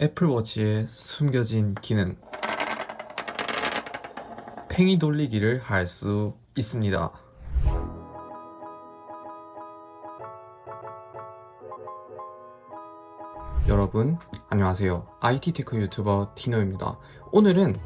애플워치의 숨겨진 기능 팽이 돌리기를 할 수 있습니다. 여러분 안녕하세요. IT 테크 유튜버 디노입니다. 오늘은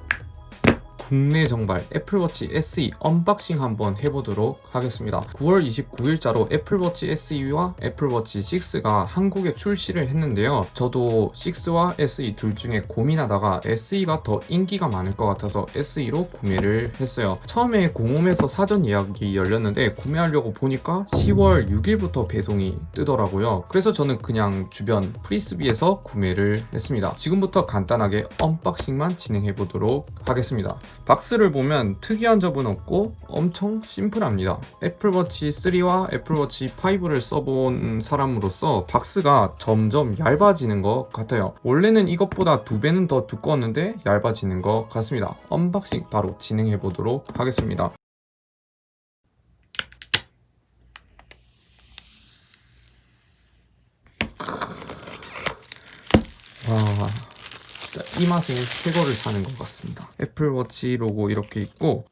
국내 정발 애플워치 SE 언박싱 한번 해보도록 하겠습니다. 9월 29일자로 애플워치 SE와 애플워치 6가 한국에 출시를 했는데요. 저도 6와 SE 둘 중에 고민하다가 SE가 더 인기가 많을 것 같아서 SE로 구매를 했어요. 처음에 공홈에서 사전 예약이 열렸는데 구매하려고 보니까 10월 6일부터 배송이 뜨더라고요. 그래서 저는 그냥 주변 프리스비에서 구매를 했습니다. 지금부터 간단하게 언박싱만 진행해 보도록 하겠습니다. 박스를 보면 특이한 점은 없고 엄청 심플합니다. 애플워치 3와 애플워치 5를 써본 사람으로서 박스가 점점 얇아지는 것 같아요. 원래는 이것보다 두 배는 더 두꺼웠는데 얇아지는 것 같습니다. 언박싱 바로 진행해 보도록 하겠습니다. 와, 진짜 이 맛에 새 거를 사는 것 같습니다. 애플워치 로고 이렇게 있고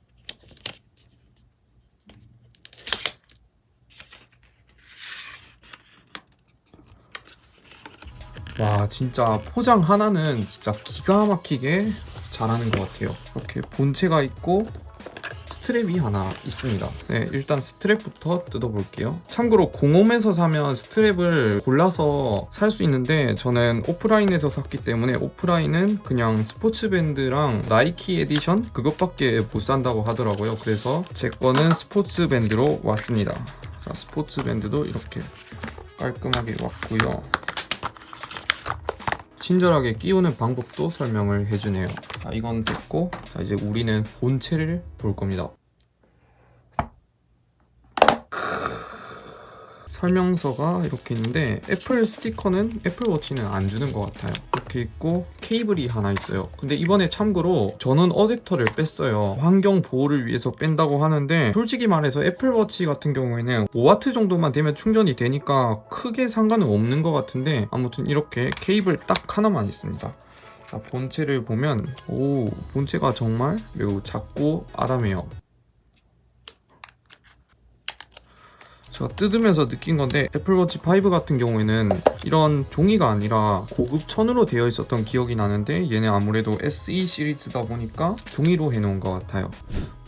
와 진짜 포장 하나는 진짜 기가 막히게 잘하는 것 같아요. 이렇게 본체가 있고 스트랩이 하나 있습니다. 네, 일단 스트랩부터 뜯어볼게요. 참고로 공홈에서 사면 스트랩을 골라서 살 수 있는데 저는 오프라인에서 샀기 때문에 오프라인은 그냥 스포츠밴드랑 나이키 에디션 그것밖에 못 산다고 하더라고요. 그래서 제 거는 스포츠밴드로 왔습니다. 자, 스포츠밴드도 이렇게 깔끔하게 왔고요. 친절하게 끼우는 방법도 설명을 해주네요. 자, 이건 됐고, 자, 이제 우리는 본체를 볼 겁니다. 설명서가 이렇게 있는데 애플 스티커는 애플워치는 안 주는 것 같아요. 이렇게 있고 케이블이 하나 있어요. 근데 이번에 참고로 저는 어댑터를 뺐어요. 환경 보호를 위해서 뺀다고 하는데 솔직히 말해서 애플워치 같은 경우에는 5W 정도만 되면 충전이 되니까 크게 상관은 없는 것 같은데 아무튼 이렇게 케이블 딱 하나만 있습니다 자, 본체를 보면 오 본체가 정말 매우 작고 아담해요. 제가 뜯으면서 느낀 건데 애플워치 5 같은 경우에는 이런 종이가 아니라 고급 천으로 되어 있었던 기억이 나는데 얘는 아무래도 SE 시리즈다 보니까 종이로 해놓은 것 같아요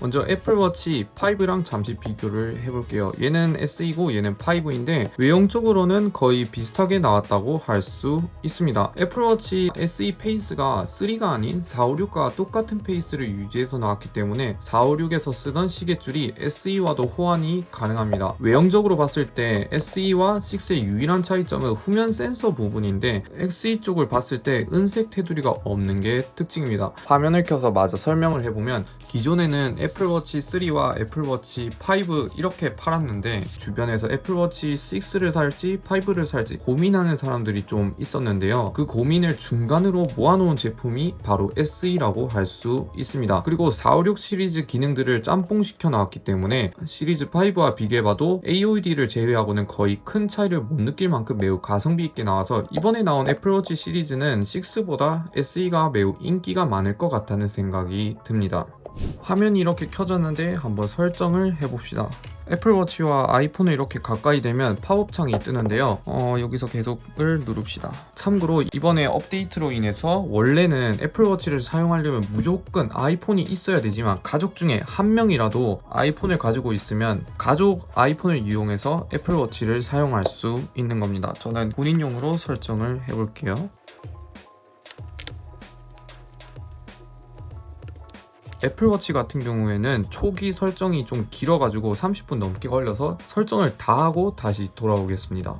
먼저 애플워치 5랑 잠시 비교를 해볼게요. 얘는 SE고 얘는 5인데 외형적으로는 거의 비슷하게 나왔다고 할 수 있습니다. 애플워치 SE 페이스가 3가 아닌 456과 똑같은 페이스를 유지해서 나왔기 때문에 456에서 쓰던 시계줄이 SE와도 호환이 가능합니다. 외형적으로 봤을 때 SE와 6의 유일한 차이점은 후면 센서 부분인데 XE 쪽을 봤을 때 은색 테두리가 없는 게 특징입니다. 화면을 켜서 마저 설명을 해보면 기존에는 애플워치 3와 애플워치 5 이렇게 팔았는데 주변에서 애플워치 6를 살지 5를 살지 고민하는 사람들이 좀 있었는데요. 그 고민을 중간으로 모아놓은 제품이 바로 SE라고 할 수 있습니다. 그리고 456 시리즈 기능들을 짬뽕시켜 나왔기 때문에 시리즈 5와 비교해봐도 AOD를 제외하고는 거의 큰 차이를 못 느낄 만큼 매우 가성비 있게 나와서 이번에 나온 애플워치 시리즈는 6보다 SE가 매우 인기가 많을 것 같다는 생각이 듭니다. 화면이 이렇게 켜졌는데 한번 설정을 해봅시다. 애플워치와 아이폰을 이렇게 가까이 대면 팝업 창이 뜨는데요. 어, 여기서 계속을 누릅시다. 참고로 이번에 업데이트로 인해서 원래는 애플워치를 사용하려면 무조건 아이폰이 있어야 되지만 가족 중에 한 명이라도 아이폰을 가지고 있으면 가족 아이폰을 이용해서 애플워치를 사용할 수 있는 겁니다. 저는 본인용으로 설정을 해볼게요. 애플워치 같은 경우에는 초기 설정이 좀 길어가지고 30분 넘게 걸려서 설정을 다 하고 다시 돌아오겠습니다.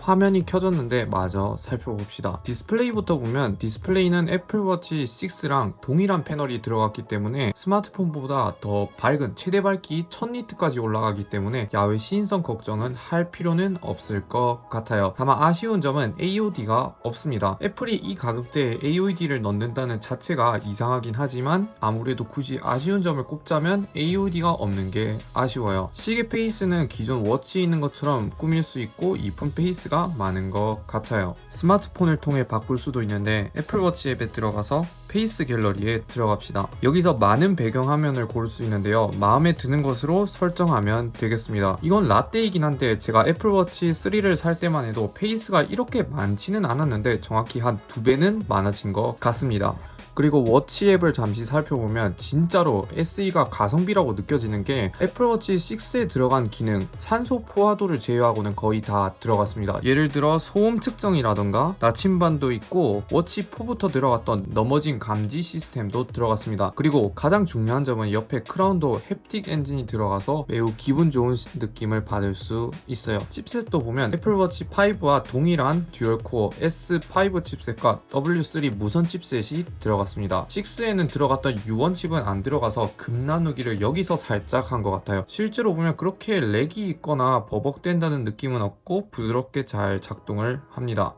화면이 켜졌는데 마저 살펴봅시다. 디스플레이부터 보면 디스플레이는 애플워치 6랑 동일한 패널이 들어갔기 때문에 스마트폰보다 더 밝은 최대 밝기 1000니트까지 올라가기 때문에 야외 시인성 걱정은 할 필요는 없을 것 같아요. 다만 아쉬운 점은 AOD가 없습니다. 애플이 이 가격대에 AOD를 넣는다는 자체가 이상하긴 하지만 아무래도 굳이 아쉬운 점을 꼽자면 AOD가 없는 게 아쉬워요. 시계 페이스는 기존 워치에 있는 것처럼 꾸밀 수 있고 이쁜 페이스가 많은 것 같아요. 스마트폰을 통해 바꿀 수도 있는데 애플워치 앱에 들어가서 페이스 갤러리에 들어갑시다. 여기서 많은 배경 화면을 고를 수 있는데요. 마음에 드는 것으로 설정하면 되겠습니다. 이건 라떼이긴 한데 제가 애플워치 3를 살 때만 해도 페이스가 이렇게 많지는 않았는데 정확히 한 두 배는 많아진 것 같습니다. 그리고 워치 앱을 잠시 살펴보면 진짜로 SE가 가성비라고 느껴지는 게 애플워치 6에 들어간 기능 산소 포화도를 제외하고는 거의 다 들어갔습니다. 예를 들어 소음 측정이라던가 나침반도 있고 워치 4부터 들어갔던 넘어진 감지 시스템도 들어갔습니다. 그리고 가장 중요한 점은 옆에 크라운도 햅틱 엔진이 들어가서 매우 기분 좋은 느낌을 받을 수 있어요. 칩셋도 보면 애플워치 5와 동일한 듀얼코어 S5 칩셋과 W3 무선 칩셋이 들어갔습니다. 6에는 들어갔던 U1 칩은 안 들어가서 금 나누기를 여기서 살짝 한 것 같아요. 실제로 보면 그렇게 렉이 있거나 버벅된다는 느낌은 없고 부드럽게 잘 작동을 합니다.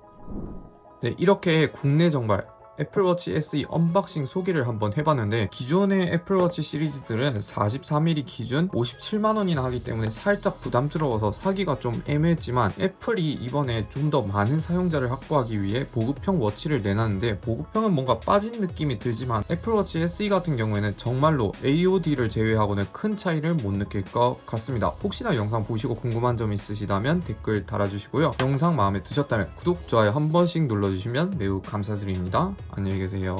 네, 이렇게 국내 정발 애플워치 SE 언박싱 소개를 한번 해봤는데 기존의 애플워치 시리즈들은 43mm 기준 57만원이나 하기 때문에 살짝 부담스러워서 사기가 좀 애매했지만 애플이 이번에 좀 더 많은 사용자를 확보하기 위해 보급형 워치를 내놨는데 보급형은 뭔가 빠진 느낌이 들지만 애플워치 SE 같은 경우에는 정말로 AOD를 제외하고는 큰 차이를 못 느낄 것 같습니다. 혹시나 영상 보시고 궁금한 점 있으시다면 댓글 달아주시고요. 영상 마음에 드셨다면 구독, 좋아요 한 번씩 눌러주시면 매우 감사드립니다. 안녕히 계세요.